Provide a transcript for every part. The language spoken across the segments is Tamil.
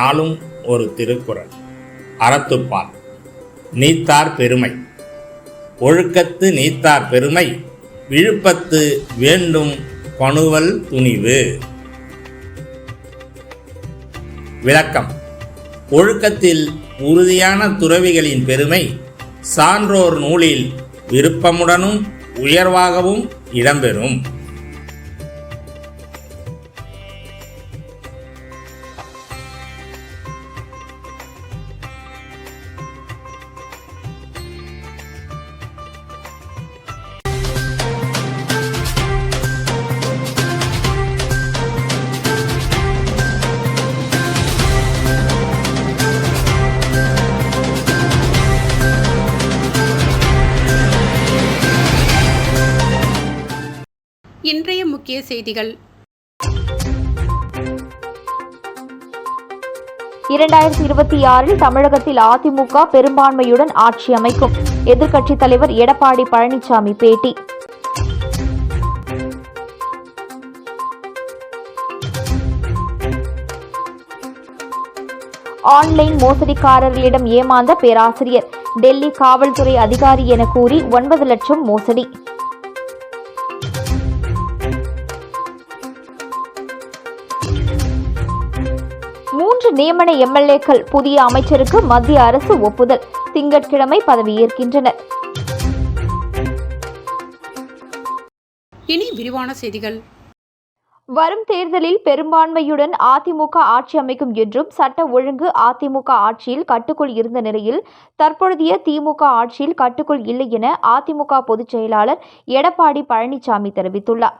நாளும் ஒரு திருக்குறள். அறத்துப்பால் நீத்தார் பெருமை ஒழுக்கத்து நீத்தார் பெருமை விழுப்பத்து வேண்டும் பணுவல் துணிவு விளக்கம் ஒழுக்கத்தில் உறுதியான துறவிகளின் பெருமை சான்றோர் நூலில் விருப்பமுடனும் உயர்வாகவும் இடம்பெறும் முக்கிய செய்திகள். இரண்டாயிரத்தி இருபத்தி ஆறில் தமிழகத்தில் அதிமுக பெரும்பான்மையுடன் ஆட்சி அமைக்கும். எதிர்க்கட்சித் தலைவர் எடப்பாடி பழனிசாமி பேட்டி. ஆன்லைன் மோசடிக்காரர்களிடம் ஏமாந்த பேராசிரியர். டெல்லி காவல்துறை அதிகாரி என கூறி ஒன்பது லட்சம் மோசடி. மூன்று நியமன எம்எல்ஏக்கள் புதிய அமைச்சருக்கு மத்திய அரசு ஒப்புதல். திங்கட்கிழமை பதவியேற்கின்றனர். இனி விரிவான செய்திகள். வரும் தேர்தலில் பெரும்பான்மையுடன் அதிமுக ஆட்சி அமைக்கும் என்றும் சட்ட ஒழுங்கு அதிமுக ஆட்சியில் கட்டுக்குள் இருந்த நிலையில் தற்பொழுதைய திமுக ஆட்சியில் கட்டுக்குள் இல்லை என அதிமுக பொதுச் செயலாளர் எடப்பாடி பழனிசாமி தெரிவித்துள்ளார்.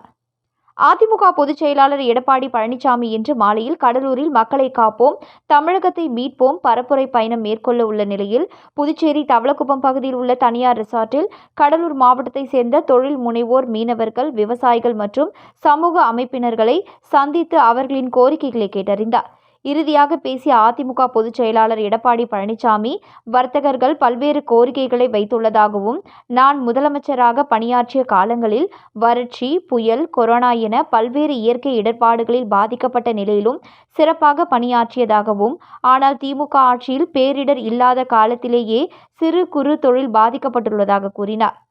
அதிமுக பொதுச் செயலாளர் எடப்பாடி பழனிசாமி இன்று மாலையில் கடலூரில் மக்களை காப்போம் தமிழகத்தை மீட்போம் பரப்புரை பயணம் மேற்கொள்ள உள்ள நிலையில் புதுச்சேரி தவளக்குப்பம் பகுதியில் உள்ள தனியார் ரிசார்ட்டில் கடலூர் மாவட்டத்தைச் சேர்ந்த தொழில் முனைவோர் மீனவர்கள் விவசாயிகள் மற்றும் சமூக அமைப்பினர்களை சந்தித்து அவர்களின் கோரிக்கைகளை கேட்டறிந்தார். இறுதியாக பேசிய அதிமுக பொதுச் செயலாளர் எடப்பாடி பழனிசாமி வர்த்தகர்கள் பல்வேறு கோரிக்கைகளை வைத்துள்ளதாகவும் நான் முதலமைச்சராக பணியாற்றிய காலங்களில் வறட்சி புயல் கொரோனா என பல்வேறு இயற்கை இடர்பாடுகளில் பாதிக்கப்பட்ட நிலையிலும் சிறப்பாக பணியாற்றியதாகவும் ஆனால் திமுக ஆட்சியில் பேரிடர் இல்லாத காலத்திலேயே சிறு குறு தொழில் பாதிக்கப்பட்டுள்ளதாக கூறினார்.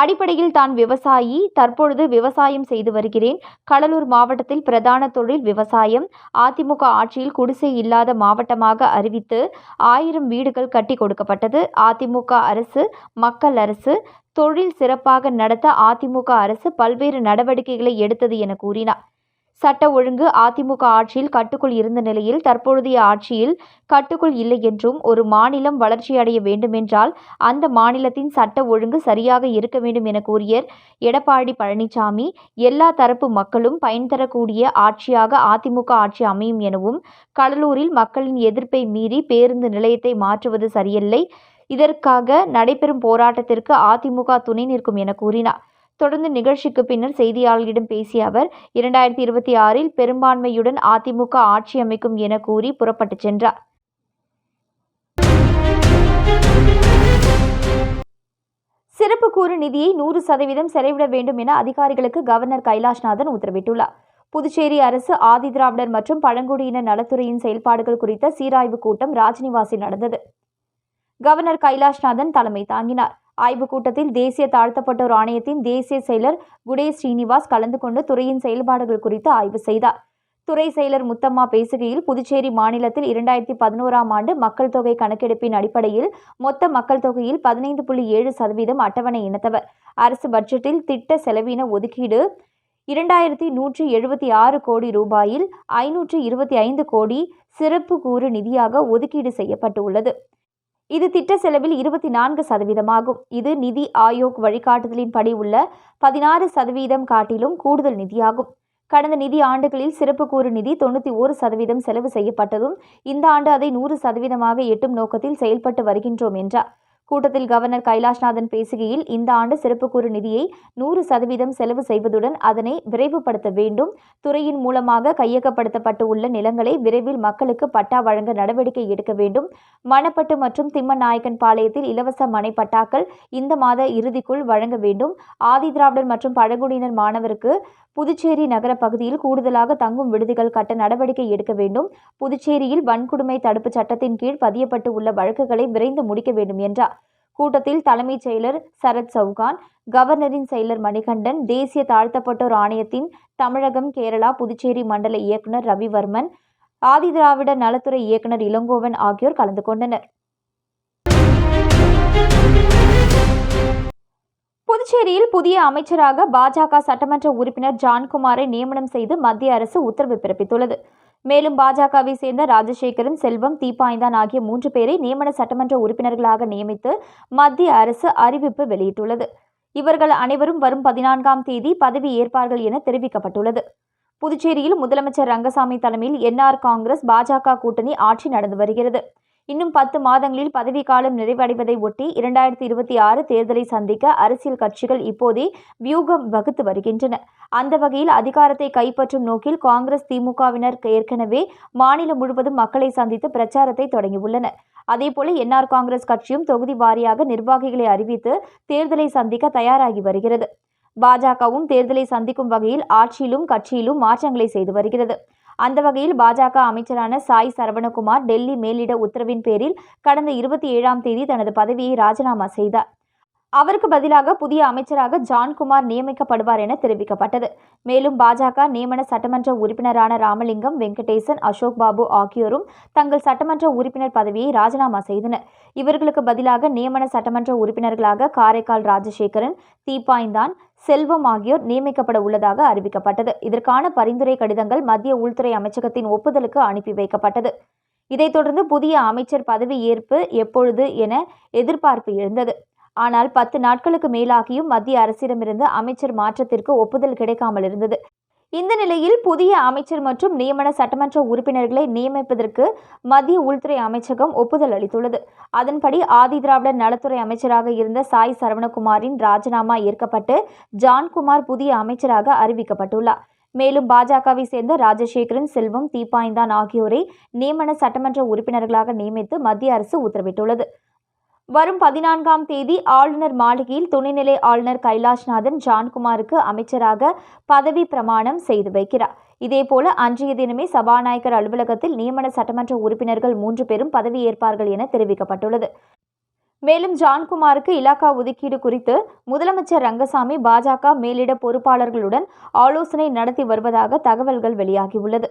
அடிப்படையில் தான் விவசாயி தற்பொழுது விவசாயம் செய்து வருகிறேன். கடலூர் மாவட்டத்தில் பிரதான தொழில் விவசாயம். அதிமுக ஆட்சியில் குடிசை இல்லாத மாவட்டமாக அறிவித்து ஆயிரம் வீடுகள் கட்டி கொடுக்கப்பட்டது. அதிமுக அரசு மக்கள் அரசு தொழில் சிறப்பாக நடத்த அதிமுக அரசு பல்வேறு நடவடிக்கைகளை எடுத்தது என கூறினார். சட்ட ஒழுங்கு அதிமுக ஆட்சியில் கட்டுக்குள் இருந்த நிலையில் தற்பொழுதைய ஆட்சியில் கட்டுக்குள் இல்லை என்றும் ஒரு மாநிலம் வளர்ச்சியடைய வேண்டுமென்றால் அந்த மாநிலத்தின் சட்ட ஒழுங்கு சரியாக இருக்க வேண்டும் என கூறிய எடப்பாடி பழனிசாமி எல்லா தரப்பு மக்களும் பயன் தரக்கூடிய ஆட்சியாக அதிமுக ஆட்சி அமையும் எனவும் கடலூரில் மக்களின் எதிர்ப்பை மீறி பேருந்து நிலையத்தை மாற்றுவது சரியில்லை இதற்காக நடைபெறும் போராட்டத்திற்கு அதிமுக துணை நிற்கும் என கூறினார். தொடர்ந்து நிகழ்ச்சிக்கு பின்னர் செய்தியாளர்களிடம் பேசிய அவர் இரண்டாயிரத்தி இருபத்தி ஆறில் பெரும்பான்மையுடன் அதிமுக ஆட்சி அமைக்கும் என கூறி புறப்பட்டுச் சென்றார். சிறப்பு கூறு நிதியை நூறு சதவீதம் செலவிட வேண்டும் என அதிகாரிகளுக்கு கவர்னர் கைலாஷ்நாதன் உத்தரவிட்டுள்ளார். புதுச்சேரி அரசு ஆதிதிராவிடர் மற்றும் பழங்குடியின நலத்துறையின் செயல்பாடுகள் குறித்த சீராய்வு கூட்டம் ராஜ்நிவாசில் நடந்தது. கவர்னர் கைலாஷ்நாதன் தலைமை தாங்கினார். ஆய்வுக் கூட்டத்தில் தேசிய தாழ்த்தப்பட்டோர் ஆணையத்தின் தேசிய செயலர் குடே ஸ்ரீனிவாஸ் கலந்து கொண்டு துறையின் செயல்பாடுகள் குறித்து ஆய்வு செய்தார். துறை செயலர் முத்தம்மா பேசுகையில் புதுச்சேரி மாநிலத்தில் இரண்டாயிரத்தி பதினோராம் ஆண்டு மக்கள் தொகை கணக்கெடுப்பின் அடிப்படையில் மொத்த மக்கள் தொகையில் பதினைந்து புள்ளி ஏழு சதவீதம் அட்டவணை இனத்தவர் அரசு பட்ஜெட்டில் திட்ட செலவின ஒதுக்கீடு இரண்டாயிரத்தி நூற்றி எழுபத்தி ஆறு கோடி ரூபாயில் ஐநூற்று இருபத்தி ஐந்து கோடி சிறப்பு கூறு நிதியாக ஒதுக்கீடு செய்யப்பட்டு உள்ளது இது திட்ட செலவில் இருபத்தி நான்கு சதவீதமாகும். இது நிதி ஆயோக் வழிகாட்டுதலின்படி உள்ள பதினாறு சதவீதம் காட்டிலும் கூடுதல் நிதியாகும். கடந்த நிதி ஆண்டுகளில் சிறப்பு கூறு நிதி தொண்ணூற்றி ஒரு சதவீதம் செலவு செய்யப்பட்டதும் இந்த ஆண்டு அதை நூறு சதவீதமாக எட்டும் நோக்கத்தில் செயல்பட்டு வருகின்றோம் என்றார். கூட்டத்தில் கவர்னர் கைலாஷ்நாதன் பேசுகையில் இந்த ஆண்டு சிறப்புக்கூறு நிதியை நூறு சதவீதம் செலவு செய்வதுடன் அதனை விரைவுபடுத்த வேண்டும். துறையின் மூலமாக கையகப்படுத்தப்பட்டு உள்ள நிலங்களை விரைவில் மக்களுக்கு பட்டா வழங்க நடவடிக்கை எடுக்க வேண்டும். மணப்பட்டு மற்றும் திம்மநாயக்கன் பாளையத்தில் இலவச மனை பட்டாக்கள் இந்த மாத இறுதிக்குள் வழங்க வேண்டும். ஆதி திராவிடர் மற்றும் பழங்குடியினர் மாணவருக்கு புதுச்சேரி நகர பகுதியில் கூடுதலாக தங்கும் விடுதிகள் கட்ட நடவடிக்கை எடுக்க வேண்டும். புதுச்சேரியில் வன்கொடுமை தடுப்பு சட்டத்தின் கீழ் பதியப்பட்டு உள்ள வழக்குகளை விரைந்து முடிக்க வேண்டும் என்றார். கூட்டத்தில் தலைமைச் செயலர் சரத் சவுகான் கவர்னரின் செயலர் மணிகண்டன் தேசிய தாழ்த்தப்பட்டோர் ஆணையத்தின் தமிழகம் கேரளா புதுச்சேரி மண்டல இயக்குனர் ரவிவர்மன் ஆதிதிராவிட நலத்துறை இயக்குனர் இளங்கோவன் ஆகியோர் கலந்து கொண்டனர். புதுச்சேரியில் புதிய அமைச்சராக பாஜக சட்டமன்ற உறுப்பினர் ஜான்குமாரை நியமனம் செய்து மத்திய அரசு உத்தரவு பிறப்பித்துள்ளது. மேலும் பாஜகவை சேர்ந்த ராஜசேகரன் செல்வம் தீபாய்ந்தான் ஆகிய மூன்று பேரை நியமன சட்டமன்ற உறுப்பினர்களாக நியமித்து மத்திய அரசு அறிவிப்பு வெளியிட்டுள்ளது. இவர்கள் அனைவரும் வரும் பதினான்காம் தேதி பதவி ஏற்பார்கள் என தெரிவிக்கப்பட்டுள்ளது. புதுச்சேரியில் முதலமைச்சர் ரங்கசாமி தலைமையில் என்ஆர் காங்கிரஸ் பாஜக கூட்டணி ஆட்சி நடந்து வருகிறது. இன்னும் பத்து மாதங்களில் பதவிக்காலம் நிறைவடைவதை ஒட்டி இரண்டாயிரத்தி இருபத்தி ஆறு தேர்தலை சந்திக்க அரசியல் கட்சிகள் இப்போதே வியூகம் வகுத்து வருகின்றன. அந்த வகையில் அதிகாரத்தை கைப்பற்றும் நோக்கில் காங்கிரஸ் திமுகவினர் ஏற்கனவே மாநிலம் முழுவதும் மக்களை சந்தித்து பிரச்சாரத்தை தொடங்கியுள்ளனர் அதேபோல என்ஆர் காங்கிரஸ் கட்சியும் தொகுதி வாரியாக நிர்வாகிகளை அறிவித்து தேர்தலை சந்திக்க தயாராகி வருகிறது. பாஜகவும் தேர்தலை சந்திக்கும் வகையில் ஆட்சியிலும் கட்சியிலும் மாற்றங்களை செய்து வருகிறது. அந்த வகையில் பாஜக அமைச்சரான சாய் சரவணகுமார் டெல்லி மேலிட உத்தரவின் பேரில் கடந்த இருபத்தி ஏழாம் தேதி தனது பதவியை ராஜினாமா செய்தார். அவருக்கு பதிலாக புதிய அமைச்சராக ஜான்குமார் நியமிக்கப்படுவார் என தெரிவிக்கப்பட்டது. மேலும் பாஜக நியமன சட்டமன்ற உறுப்பினரான ராமலிங்கம் வெங்கடேசன் அசோக் பாபு ஆகியோரும் தங்கள் சட்டமன்ற உறுப்பினர் பதவியை ராஜினாமா செய்தனர். இவர்களுக்கு பதிலாக நியமன சட்டமன்ற உறுப்பினர்களாக காரைக்கால் ராஜசேகரன் தீப்பாய்ந்தான் செல்வம் ஆகியோர் நியமிக்கப்பட உள்ளதாக அறிவிக்கப்பட்டது. இதற்கான பரிந்துரை கடிதங்கள் மத்திய உள்துறை அமைச்சகத்தின் ஒப்புதலுக்கு அனுப்பி வைக்கப்பட்டது. இதைத் தொடர்ந்து புதிய அமைச்சர் பதவி ஏற்பு எப்பொழுது என எதிர்பார்ப்பு இருந்தது ஆனால் பத்து நாட்களுக்கு மேலாகியும் மத்திய அரசிடமிருந்து அமைச்சர் மாற்றத்திற்கு ஒப்புதல் கிடைக்காமல் இருந்தது. இந்த நிலையில் புதிய அமைச்சர் மற்றும் நியமன சட்டமன்ற உறுப்பினர்களை நியமிப்பதற்கு மத்திய உள்துறை அமைச்சகம் ஒப்புதல் அளித்துள்ளது. அதன்படி ஆதிதிராவிடர் நலத்துறை அமைச்சராக இருந்த சாய் சரவணகுமாரின் ராஜினாமா ஏற்கப்பட்டு ஜான்குமார் புதிய அமைச்சராக அறிவிக்கப்பட்டுள்ளார். மேலும் பாஜகவை சேர்ந்த ராஜசேகரன் செல்வம் தீபாய்ந்தான் ஆகியோரை நியமன சட்டமன்ற உறுப்பினர்களாக நியமித்து மத்திய அரசு உத்தரவிட்டுள்ளது. வரும் பதினான்காம் தேதி ஆளுநர் மாளிகையில் துணைநிலை ஆளுநர் கைலாஷ்நாதன் ஜான்குமாருக்கு அமைச்சராக பதவி பிரமாணம் செய்து வைக்கிறார். இதேபோல அன்றைய தினமே சபாநாயகர் அலுவலகத்தில் நியமன சட்டமன்ற உறுப்பினர்கள் மூன்று பேரும் பதவியேற்பார்கள் என தெரிவிக்கப்பட்டுள்ளது. மேலும் ஜான்குமாருக்கு இலாக்கா ஒதுக்கீடு குறித்து முதலமைச்சர் ரங்கசாமி பாஜக மேலிட பொறுப்பாளர்களுடன் ஆலோசனை நடத்தி வருவதாக தகவல்கள் வெளியாகியுள்ளது.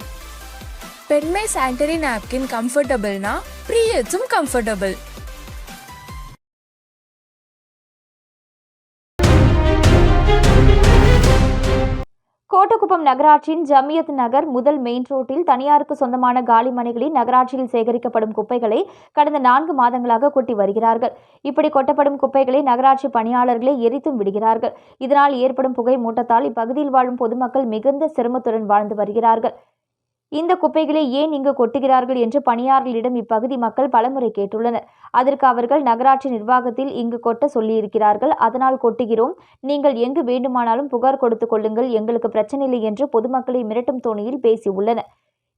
பெண்மை சானிட்டரி நாப்கின் கம்ஃபர்டபுள்னா ப்ரீயட்ஸும் கம்ஃபர்டபுள் கோட்டக்குப்பம் நகராட்சியின் ஜமியத் நகர் முதல் மெயின் ரோட்டில் தனியாருக்கு சொந்தமான காலி மனைகளில் நகராட்சியில் சேகரிக்கப்படும் குப்பைகளை கடந்த நான்கு மாதங்களாக கொட்டி வருகிறார்கள். இப்படி கொட்டப்படும் குப்பைகளை நகராட்சி பணியாளர்களே எரித்தும் விடுகிறார்கள். இதனால் ஏற்படும் புகை மூட்டத்தால் இப்பகுதியில் வாழும் பொதுமக்கள் மிகுந்த சிரமத்துடன் வாழ்ந்து வருகிறார்கள். இந்த குப்பைகளை ஏன் இங்கு கொட்டுகிறார்கள் என்று பணியாளர்களிடம் இப்பகுதி மக்கள் பலமுறை கேட்டுள்ளனர். அதற்கு அவர்கள் நகராட்சி நிர்வாகத்தில் இங்கு கொட்ட சொல்லியிருக்கிறார்கள். அதனால் கொட்டுகிறோம். நீங்கள் எங்கு வேண்டுமானாலும் புகார் கொடுத்துக் கொள்ளுங்கள். எங்களுக்கு பிரச்சனை இல்லை என்று பொதுமக்களை மிரட்டும் தோணியில் பேசியுள்ளனர்.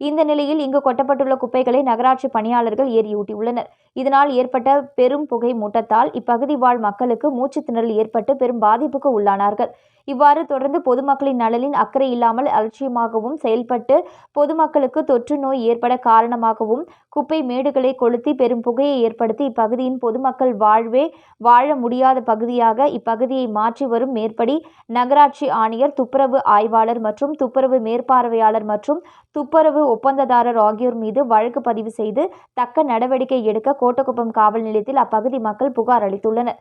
இந்த நிலையில் இங்கு கொட்டப்பட்டுள்ள குப்பைகளை நகராட்சி பணியாளர்கள் ஏறியூட்டியுள்ளனர். இதனால் ஏற்பட்ட பெரும் புகை மூட்டத்தால் இப்பகுதி வாழ் மக்களுக்கு மூச்சு திணறல் ஏற்பட்டு பெரும் பாதிப்புக்கு உள்ளானார்கள். இவ்வாறு தொடர்ந்து பொதுமக்களின் நலனில் அக்கறை இல்லாமல் அலட்சியமாகவும் செயல்பட்டு பொதுமக்களுக்கு தொற்று நோய் ஏற்பட காரணமாகவும் குப்பை மேடுகளை கொளுத்தி பெரும் புகையை ஏற்படுத்தி இப்பகுதியின் பொதுமக்கள் வாழ்வே வாழ முடியாத பகுதியாக இப்பகுதியை மாற்றி வரும் மேற்படி நகராட்சி ஆணையர் துப்புரவு ஆய்வாளர் மற்றும் துப்புரவு மேற்பார்வையாளர் மற்றும் துப்புரவு ஒப்பந்ததாரர் ஆகியோர் மீது வழக்கு பதிவு செய்து தக்க நடவடிக்கை எடுக்க கோட்டக்குப்பம் காவல் நிலையத்தில் அப்பகுதி மக்கள் புகார் அளித்துள்ளனர்.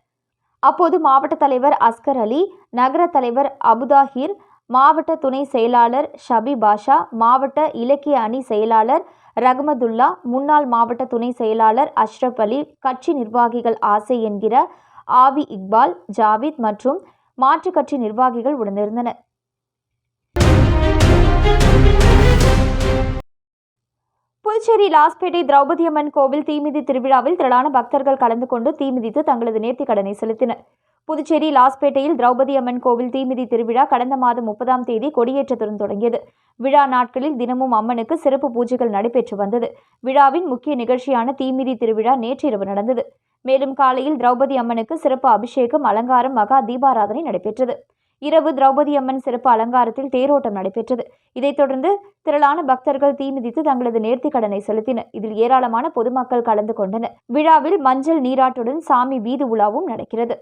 அப்போது மாவட்ட தலைவர் அஸ்கர் அலி நகர தலைவர் அபுதாஹிர் மாவட்ட துணை செயலாளர் ஷபி பாஷா மாவட்ட இலக்கிய அணி செயலாளர் ரஹமதுல்லா முன்னாள் மாவட்ட துணை செயலாளர் அஷ்ரப் அலி கட்சி நிர்வாகிகள் ஆசை என்கிற ஆவி இக்பால் ஜாவித் மற்றும் மாற்றுக் கட்சி நிர்வாகிகள் உடனிருந்தனர். புதுச்சேரி லாஸ்பேட்டை திரௌபதி அம்மன் கோவில் தீமிதி திருவிழாவில் திரளான பக்தர்கள் கலந்து கொண்டு தீமிதித்து தங்களது நேர்த்தி கடனை செலுத்தினர். புதுச்சேரி லாஸ்பேட்டையில் திரௌபதி அம்மன் கோவில் தீமிதி திருவிழா கடந்த மாதம் முப்பதாம் தேதி கொடியேற்றத்துடன் தொடங்கியது. விழா நாட்களில் தினமும் அம்மனுக்கு சிறப்பு பூஜைகள் நடைபெற்று வந்தது. விழாவின் முக்கிய நிகழ்ச்சியான தீமிதி திருவிழா நேற்றிரவு நடந்தது. மேலும் காலையில் திரௌபதி அம்மனுக்கு சிறப்பு அபிஷேகம் அலங்காரம் மகா தீபாராதனை நடைபெற்றது. இரவு திரௌபதி அம்மன் சிறப்பு அலங்காரத்தில் தேரோட்டம் நடைபெற்றது. இதைத் தொடர்ந்து திரளான பக்தர்கள் தீ மிதித்து தங்களது நேர்த்தி கடனை செலுத்தினர். இதில் ஏராளமான பொதுமக்கள் கலந்து கொண்டனர். விழாவில் மஞ்சள் நீராட்டுடன் சாமி வீதி உலாவும் நடக்கிறது.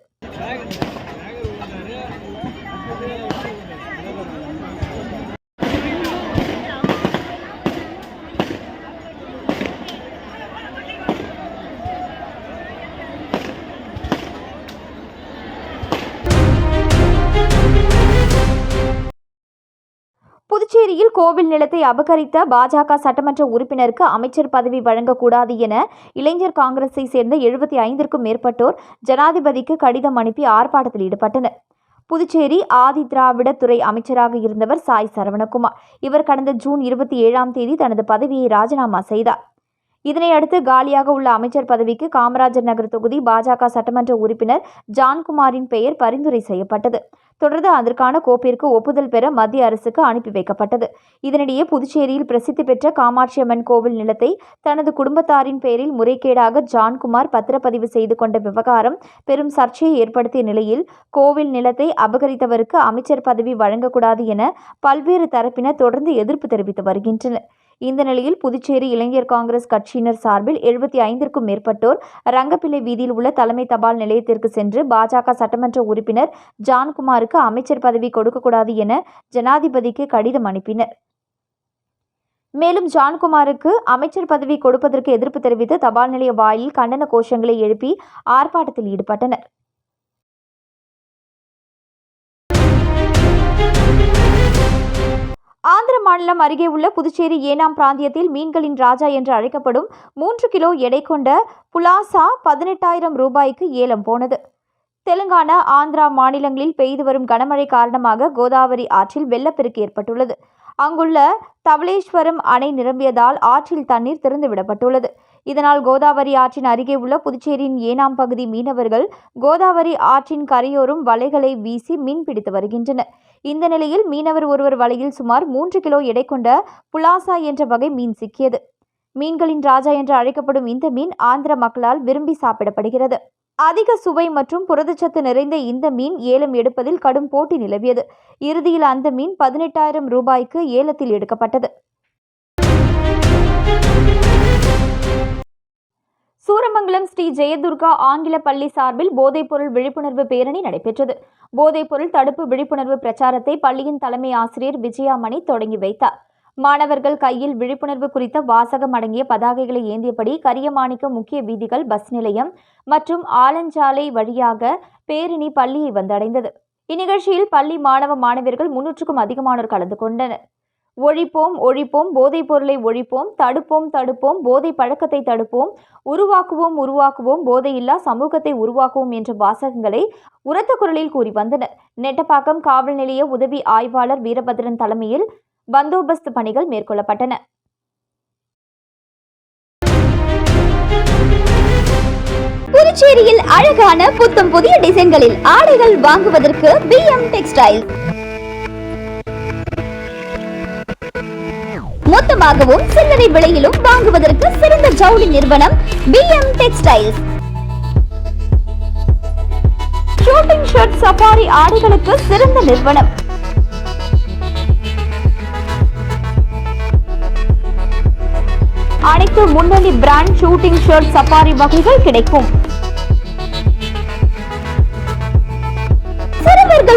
புதுச்சேரியில் கோவில் நிலத்தை அபகரித்த பாஜக சட்டமன்ற உறுப்பினருக்கு அமைச்சர் பதவி வழங்கக்கூடாது என இளைஞர் காங்கிரஸை சேர்ந்த எழுபத்தி ஐந்திற்கும் மேற்பட்டோர் ஜனாதிபதிக்கு கடிதம் அனுப்பி ஆர்ப்பாட்டத்தில் ஈடுபட்டனர். புதுச்சேரி ஆதி திராவிட துறை அமைச்சராக இருந்தவர் சாய் சரவணகுமார். இவர் கடந்த ஜூன் இருபத்தி ஏழாம் தேதி தனது பதவியை ராஜினாமா செய்தார். இதனையடுத்து காலியாக உள்ள அமைச்சர் பதவிக்கு காமராஜர் நகர் தொகுதி பாஜக சட்டமன்ற உறுப்பினர் ஜான்குமாரின் பெயர் பரிந்துரை செய்யப்பட்டது. தொடர்ந்து அதற்கான கோப்பிற்கு ஒப்புதல் பெற மத்திய அரசுக்கு அனுப்பி வைக்கப்பட்டது. இதனிடையே புதுச்சேரியில் பிரசித்தி பெற்ற காமாட்சி அம்மன் கோவில் நிலத்தை தனது குடும்பத்தாரின் பெயரில் முறைகேடாக ஜான்குமார் பத்திரப்பதிவு செய்து கொண்ட விவகாரம் பெரும் சர்ச்சையை ஏற்படுத்திய நிலையில் கோவில் நிலத்தை அபகரித்தவருக்கு அமைச்சர் பதவி வழங்கக்கூடாது என பல்வேறு தரப்பினர் தொடர்ந்து எதிர்ப்பு தெரிவித்து வருகின்றனர். இந்த நிலையில் புதுச்சேரி இளைஞர் காங்கிரஸ் கட்சியினர் சார்பில் எழுபத்தி ஐந்திற்கும் மேற்பட்டோர் ரங்கப்பிள்ளை வீதியில் உள்ள தலைமை தபால் நிலையத்திற்கு சென்று பாஜக சட்டமன்ற உறுப்பினர் ஜான்குமாருக்கு அமைச்சர் பதவி கொடுக்கக்கூடாது என ஜனாதிபதிக்கு கடிதம் அனுப்பினர். மேலும் ஜான்குமாருக்கு அமைச்சர் பதவி கொடுப்பதற்கு எதிர்ப்பு தெரிவித்து தபால் நிலைய வாயில் கண்டன கோஷங்களை எழுப்பி ஆர்ப்பாட்டத்தில் ஈடுபட்டனர். ஆந்திர மாநிலம் அருகே உள்ள புதுச்சேரி ஏனாம் பிராந்தியத்தில் மீன்களின் ராஜா என்று அழைக்கப்படும் மூன்று கிலோ எடை கொண்ட புலாசா பதினெட்டாயிரம் ரூபாய்க்கு ஏலம் போனது. தெலுங்கானா ஆந்திரா மாநிலங்களில் பெய்து வரும் கனமழை காரணமாக கோதாவரி ஆற்றில் வெள்ளப்பெருக்கு ஏற்பட்டுள்ளது. அங்குள்ள தவளேஸ்வரம் அணை நிரம்பியதால் ஆற்றில் தண்ணீர் திறந்துவிடப்பட்டுள்ளது. இதனால் கோதாவரி ஆற்றின் அருகே உள்ள புதுச்சேரியின் ஏனாம் பகுதி மீனவர்கள் கோதாவரி ஆற்றின் கரையோரும் வலைகளை வீசி மீன் பிடித்து வருகின்றனர். இந்த நிலையில் மீனவர் ஒருவர் வலையில் சுமார் மூன்று கிலோ எடை கொண்ட புலாசா என்ற வகை மீன் சிக்கியது. மீன்களின் ராஜா என்று அழைக்கப்படும் இந்த மீன் ஆந்திர மக்களால் விரும்பி சாப்பிடப்படுகிறது. அதிக சுவை மற்றும் புரதச்சத்து நிறைந்த இந்த மீன் ஏலம் எடுப்பதில் கடும் போட்டி நிலவியது. இறுதியில் அந்த மீன் பதினெட்டாயிரம் ரூபாய்க்கு ஏலத்தில் எடுக்கப்பட்டது. சூரமங்கலம் ஸ்ரீ ஜெயதுர்கா ஆங்கில பள்ளி சார்பில் போதைப்பொருள் விழிப்புணர்வு பேரணி நடைபெற்றது. போதைப்பொருள் தடுப்பு விழிப்புணர்வு பிரச்சாரத்தை பள்ளியின் தலைமை ஆசிரியர் விஜயாமணி தொடங்கி வைத்தார். மாணவர்கள் கையில் விழிப்புணர்வு குறித்த வாசகம் அடங்கிய பதாகைகளை ஏந்தியபடி கரியமாணிக்க முக்கிய வீதிகள் பஸ் நிலையம் மற்றும் ஆலஞ்சாலை வழியாக பேரணி பள்ளியை வந்தடைந்தது. இந்நிகழ்ச்சியில் பள்ளி மாணவ மாணவியர்கள் முன்னூற்றுக்கும் அதிகமானோர் கலந்து கொண்டனர். ஒழிப்போம் ஒழிப்போம் போதைப் பொருளை ஒழிப்போம் தடுப்போம் தடுப்போம் போதை பழக்கத்தை தடுப்போம் உருவாக்குவோம் உருவாக்குவோம் போதையில்லா சமூகத்தை உருவாக்குவோம் என்ற வாசகங்களை உரத்த குரலில் கூறி வந்தனர். நெட்டப்பாக்கம் காவல் நிலைய உதவி ஆய்வாளர் வீரபத்ரன் தலைமையில் பந்தோபஸ்து பணிகள் மேற்கொள்ளப்பட்டன. புதுச்சேரியில் அழகான புத்தம் புதிய டிசைன்களில் ஆடைகள் வாங்குவதற்கு பி எம் டெக்ஸ்டைல். மொத்தமாகவும் சில்லறை விலையிலும் வாங்குவதற்கு சிறந்த ஜவுளி நிறுவனம் PM textiles shooting shirt safari ஆடைகளுக்கு சிறந்த நிறுவனம். அனைத்து முன்னணி பிராண்ட் ஷூட்டிங் ஷர்ட் சஃபாரி வகைகள் கிடைக்கும்.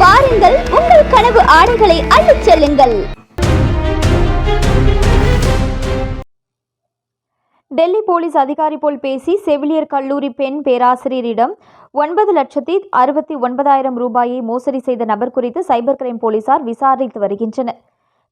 வாருங்கள் உங்கள் கனவு ஆடைகளை அள்ளிச் செல்லுங்கள். டெல்லி போலீஸ் அதிகாரி போல் பேசி செவிலியர் கல்லூரி பெண் பேராசிரியரிடம் ஒன்பது லட்சத்தி அறுபத்தி ஒன்பதாயிரம் ரூபாயை மோசடி செய்த நபர் குறித்து சைபர் கிரைம் போலீசார் விசாரித்து வருகின்றனர்.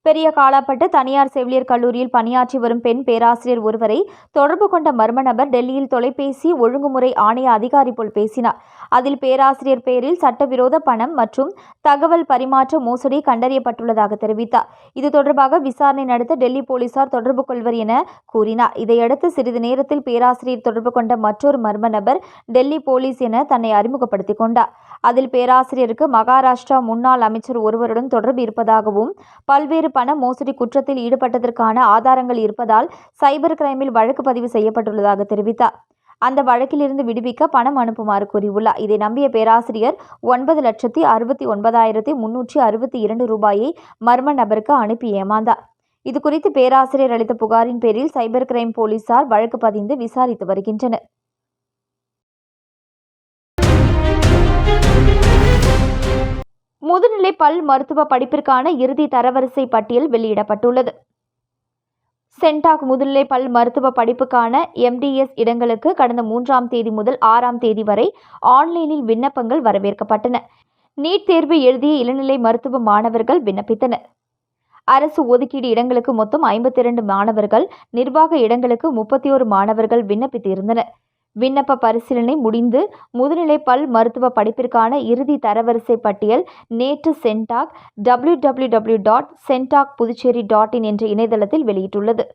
பெரிய காலாப்பட்டு தனியார் செவிலியர் கல்லூரியில் பணியாற்றி வரும் பெண் பேராசிரியர் ஒருவரை தொடர்பு கொண்ட மர்ம நபர் டெல்லியில் தொலைபேசி ஒழுங்குமுறை ஆணைய அதிகாரி போல் பேசினார். அதில் பேராசிரியர் பெயரில் சட்டவிரோத பணம் மற்றும் தகவல் பரிமாற்ற மோசடி கண்டறியப்பட்டுள்ளதாக தெரிவித்தார். இது தொடர்பாக விசாரணை நடத்த டெல்லி போலீசார் தொடர்பு கொள்வர் என கூறினார். இதையடுத்து சிறிது நேரத்தில் பேராசிரியர் தொடர்பு கொண்ட மற்றொரு மர்ம நபர் டெல்லி போலீஸ் என தன்னை அறிமுகப்படுத்திக் கொண்டார். அதில் பேராசிரியருக்கு மகாராஷ்டிரா முன்னாள் அமைச்சர் ஒருவருடன் தொடர்பு இருப்பதாகவும் பல்வேறு பண மோசடி குற்றத்தில் ஈடுபட்டதற்கான ஆதாரங்கள் இருப்பதால் சைபர் கிரைமில் வழக்கு பதிவு செய்யப்பட்டுள்ளதாக தெரிவித்தார். அந்த வழக்கிலிருந்து விடுவிக்க பணம் அனுப்புமாறு கூறியுள்ளார். இதை நம்பிய பேராசிரியர் ஒன்பது லட்சத்தி அறுபத்தி ஒன்பதாயிரத்தி முன்னூற்றி அறுபத்தி இரண்டு ரூபாயை மர்ம நபருக்கு அனுப்பி ஏமாந்தார். இதுகுறித்து பேராசிரியர் அளித்த புகாரின் பேரில் சைபர் கிரைம் போலீசார் வழக்கு பதிந்து விசாரித்து வருகின்றனர். முதுநிலை பல் மருத்துவ படிப்பிற்கான இறுதி தரவரிசை பட்டியல் வெளியிடப்பட்டுள்ளது. சென்டாக் முதுநிலை பல் மருத்துவ படிப்புக்கான எம்டிஎஸ் இடங்களுக்கு கடந்த மூன்றாம் தேதி முதல் ஆறாம் தேதி வரை ஆன்லைனில் விண்ணப்பங்கள் வரவேற்கப்பட்டன. நீட் தேர்வு எழுதிய இளநிலை மருத்துவ மாணவர்கள் விண்ணப்பித்தனர். அரசு ஒதுக்கீடு இடங்களுக்கு மொத்தம் ஐம்பத்தி இரண்டு மாணவர்கள் நிர்வாக இடங்களுக்கு முப்பத்தி ஒரு மாணவர்கள் விண்ணப்பித்திருந்தனர். விண்ணப்ப பரிசீலனை முடிந்து முதுநிலை பல் மருத்துவ படிப்பிற்கான இறுதி தரவரிசை பட்டியல் நேற்று CENTAC W W W dot CENTAC Puducherry dot in என்ற இணையதளத்தில் வெளியிட்டுள்ளது.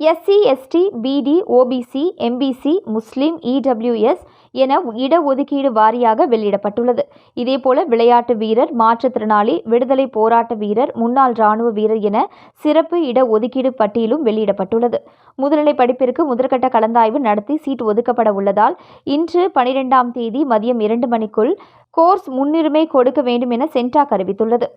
SC ST BT OBC MBC முஸ்லீம் இடபிள்யூஎஸ் என இடஒதுக்கீடு வாரியாக வெளியிடப்பட்டுள்ளது. இதேபோல விளையாட்டு வீரர் மாற்றுத்திறனாளி விடுதலை போராட்ட வீரர் முன்னாள் ராணுவ வீரர் என சிறப்பு இடஒதுக்கீடு பட்டியலும் வெளியிடப்பட்டுள்ளது. முதுநிலை படிப்பிற்கு முதற்கட்ட கலந்தாய்வு நடத்தி சீட் ஒதுக்கப்பட உள்ளதால் இன்று பனிரெண்டாம் தேதி மதியம் இரண்டு மணிக்குள் கோர்ஸ் முன்னுரிமை கொடுக்க வேண்டும் என சென்டாக் அறிவித்துள்ளது.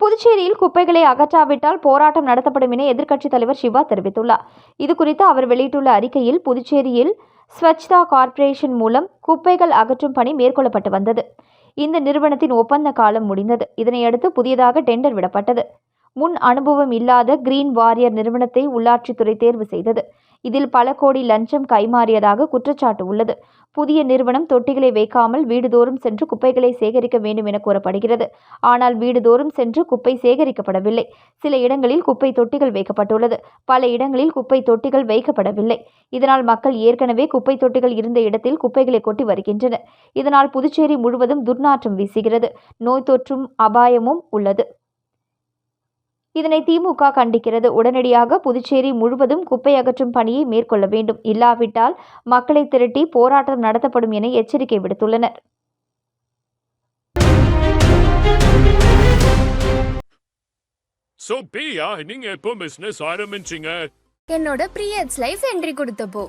புதுச்சேரியில் குப்பைகளை அகற்றாவிட்டால் போராட்டம் நடத்தப்படும் என எதிர்க்கட்சித் தலைவர் சிவா தெரிவித்துள்ளார். இதுகுறித்து அவர் வெளியிட்டுள்ள அறிக்கையில் புதுச்சேரியில் ஸ்வச்தா கார்ப்பரேஷன் மூலம் குப்பைகள் அகற்றும் பணி மேற்கொள்ளப்பட்டு வந்தது. இந்த நிறுவனத்தின் ஒப்பந்த காலம் முடிந்தது. இதனையடுத்து புதியதாக டெண்டர் விடப்பட்டது. முன் அனுபவம் இல்லாத கிரீன் வாரியர் நிறுவனத்தை உள்ளாட்சித்துறை தேர்வு செய்தது. இதில் பல கோடி லஞ்சம் கைமாறியதாக குற்றச்சாட்டு உள்ளது. புதிய நிறுவனம் தொட்டிகளை வைக்காமல் வீடுதோறும் சென்று குப்பைகளை சேகரிக்க வேண்டும் என கூறப்படுகிறது. ஆனால் வீடுதோறும் சென்று குப்பை சேகரிக்கப்படவில்லை. சில இடங்களில் குப்பை தொட்டிகள் வைக்கப்பட்டுள்ளது. பல இடங்களில் குப்பை தொட்டிகள் வைக்கப்படவில்லை. இதனால் மக்கள் ஏற்கனவே குப்பை தொட்டிகள் இருந்த இடத்தில் குப்பைகளை கொட்டி வருகின்றனர். இதனால் புதுச்சேரி முழுவதும் துர்நாற்றம் வீசுகிறது. நோய் தொற்றும் அபாயமும் உள்ளது. இதனை திமுக கண்டிக்கிறது. உடனடியாக புதுச்சேரி முழுவதும் குப்பை அகற்றும் பணியை மேற்கொள்ள வேண்டும். இல்லாவிட்டால் மக்களை திரட்டி போராட்டம் நடத்தப்படும் என எச்சரிக்கை விடுத்துள்ளனர். So, பிரியா நீங்க எப்போ பிசினஸ் ஆரம்பிச்சீங்க? என்னோட ப்ரீயட்ஸ் லைஃப் என்ட்ரி கொடுத்தப்போ.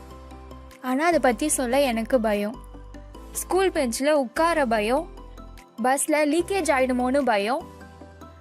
ஆனால் அதை பற்றி சொல்ல எனக்கு பயம். ஸ்கூல் பெஞ்சில் உட்கார பயம். பஸ்ஸில் லீக்கேஜ் ஆகிடுமோன்னு பயம்.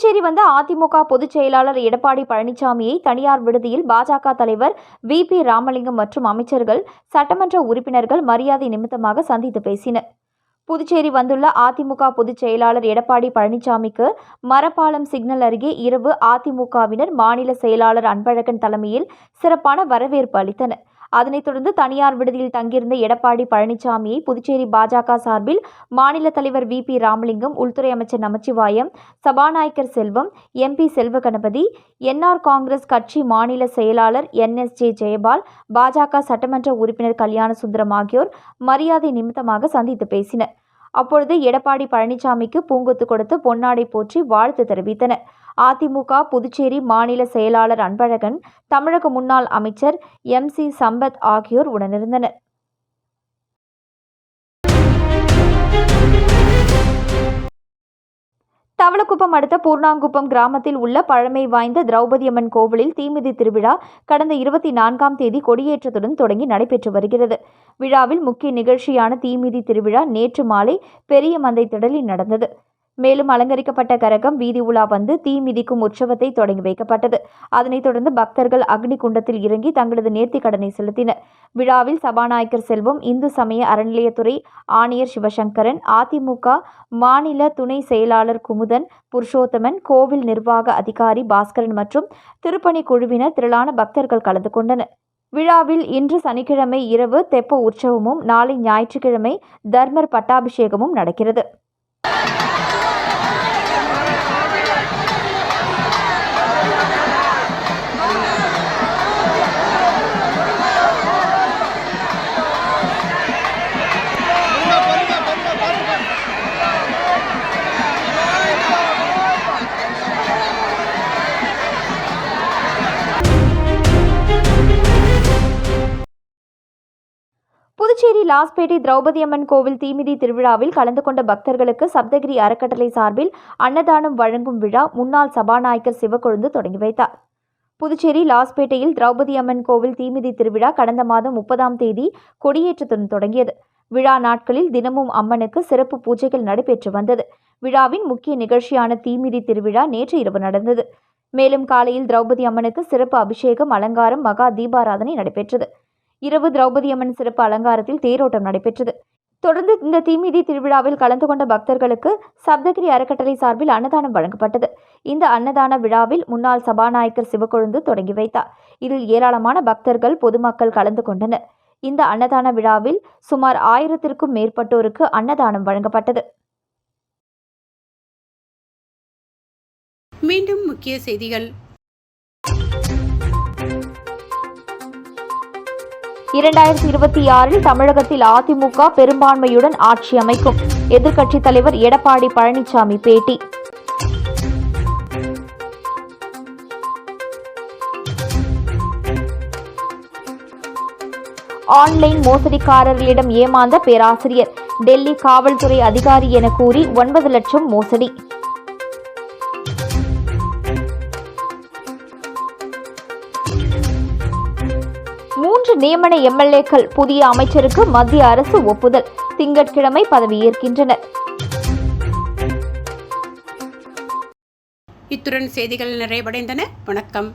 புதுச்சேரி வந்த அதிமுக பொதுச் செயலாளர் எடப்பாடி பழனிசாமியை தனியார் விடுதியில் பாஜக தலைவர் வி பி ராமலிங்கம் மற்றும் அமைச்சர்கள் சட்டமன்ற உறுப்பினர்கள் மரியாதை நிமித்தமாக சந்தித்து பேசினர். புதுச்சேரி வந்துள்ள அதிமுக பொதுச் செயலாளர் எடப்பாடி பழனிசாமிக்கு மரப்பாலம் சிக்னல் அருகே இரவு அதிமுகவினர் மாநில செயலாளர் அன்பழகன் தலைமையில் சிறப்பான வரவேற்பு அளித்தனர். அதனைத் தொடர்ந்து தனியார் விடுதியில் தங்கியிருந்த எடப்பாடி பழனிசாமியை புதுச்சேரி பாஜக சார்பில் மாநில தலைவர் வி பி ராமலிங்கம் உள்துறை அமைச்சர் நமச்சிவாயம் சபாநாயகர் செல்வம் எம்பி செல்வ கணபதி என்ஆர் காங்கிரஸ் கட்சி மாநில செயலாளர் என் எஸ் ஜே ஜெயபால் பாஜக சட்டமன்ற உறுப்பினர் கல்யாண சுந்தரம் ஆகியோர் மரியாதை நிமித்தமாக சந்தித்து பேசினர். அப்பொழுது எடப்பாடி பழனிசாமிக்கு பூங்கொத்து கொடுத்து பொன்னாடை போற்றி வாழ்த்து தெரிவித்தனர். அதிமுக புதுச்சேரி மாநில செயலாளர் அன்பழகன் தமிழக முன்னாள் அமைச்சர் எம் சி சம்பத் ஆகியோர் உடனிருந்தனர். தவளக்குப்பம் அடுத்த பூர்ணாங்குப்பம் கிராமத்தில் உள்ள பழமை வாய்ந்த திரௌபதி அம்மன் கோவிலில் தீமிதி திருவிழா கடந்த இருபத்தி நான்காம் தேதி கொடியேற்றத்துடன் தொடங்கி நடைபெற்று வருகிறது. விழாவில் முக்கிய நிகழ்ச்சியான தீமிதி திருவிழா நேற்று மாலை பெரிய மந்தை திடலில் நடந்தது. மேலும் அலங்கரிக்கப்பட்ட கரகம் வீதி உலா வந்து தீ மிதிக்கும் உற்சவத்தை தொடங்கி வைக்கப்பட்டது. அதனைத் தொடர்ந்து பக்தர்கள் அக்னி குண்டத்தில் இறங்கி தங்களது நேர்த்தி கடனை செலுத்தினர். விழாவில் சபாநாயகர் செல்வம் இந்து சமய அறநிலையத்துறை ஆணையர் சிவசங்கரன் அதிமுக மாநில துணை செயலாளர் குமுதன் புருஷோத்தமன் கோவில் நிர்வாக அதிகாரி பாஸ்கரன் மற்றும் திருப்பணி குழுவினர் திரளான பக்தர்கள் கலந்து கொண்டனர். விழாவில் இன்று சனிக்கிழமை இரவு தெப்ப உற்சவமும் நாளை ஞாயிற்றுக்கிழமை தர்மர் பட்டாபிஷேகமும் நடக்கிறது. புதுச்சேரி லாஸ்பேட்டை திரௌபதி அம்மன் கோவில் தீமிதி திருவிழாவில் கலந்து கொண்ட பக்தர்களுக்கு சப்தகிரி அறக்கட்டளை சார்பில் அன்னதானம் வழங்கும் விழா முன்னாள் சபாநாயகர் சிவக்கொழுந்து தொடங்கி வைத்தார். புதுச்சேரி லாஸ்பேட்டையில் திரௌபதி அம்மன் கோவில் தீமிதி திருவிழா கடந்த மாதம் முப்பதாம் தேதி கொடியேற்றத்துடன் தொடங்கியது. விழா நாட்களில் தினமும் அம்மனுக்கு சிறப்பு பூஜைகள் நடைபெற்று வந்தது. விழாவின் முக்கிய நிகழ்ச்சியான தீமிதி திருவிழா நேற்று இரவு நடந்தது. மேலும் காலையில் திரௌபதி அம்மனுக்கு சிறப்பு அபிஷேகம் அலங்காரம் மகா தீபாராதனை நடைபெற்றது. இரவு திரௌபதி அம்மன் சிறப்பு அலங்காரத்தில் தேரோட்டம் நடைபெற்றது. தொடர்ந்து இந்த தீமிதி திருவிழாவில் கலந்து கொண்ட பக்தர்களுக்கு சப்தகிரி அறக்கட்டளை சார்பில் அன்னதானம் வழங்கப்பட்டது. இந்த அன்னதான விழாவில் முன்னாள் சபாநாயகர் சிவக்கொழுந்து தொடங்கி வைத்தார். இதில் ஏராளமான பக்தர்கள் பொதுமக்கள் கலந்து கொண்டனர். இந்த அன்னதான விழாவில் சுமார் ஆயிரத்திற்கும் மேற்பட்டோருக்கு அன்னதானம் வழங்கப்பட்டது. மீண்டும் முக்கிய செய்திகள். இரண்டாயிரத்தி இருபத்தி ஆறில் தமிழகத்தில் அதிமுக பெரும்பான்மையுடன் ஆட்சி அமைக்கும். எதிர்க்கட்சித் தலைவர் எடப்பாடி பழனிசாமி பேட்டி. ஆன்லைன் மோசடிக்காரர்களிடம் ஏமாந்த பேராசிரியர். டெல்லி காவல்துறை அதிகாரி என கூறி ஒன்பது லட்சம் மோசடி. மூன்று நியமன எம்எல்ஏக்கள் புதிய அமைச்சருக்கு மத்திய அரசு ஒப்புதல். திங்கட்கிழமை பதவியேற்கின்றனர். இத்துடன் செய்திகள் நிறைவடைந்தன. வணக்கம்.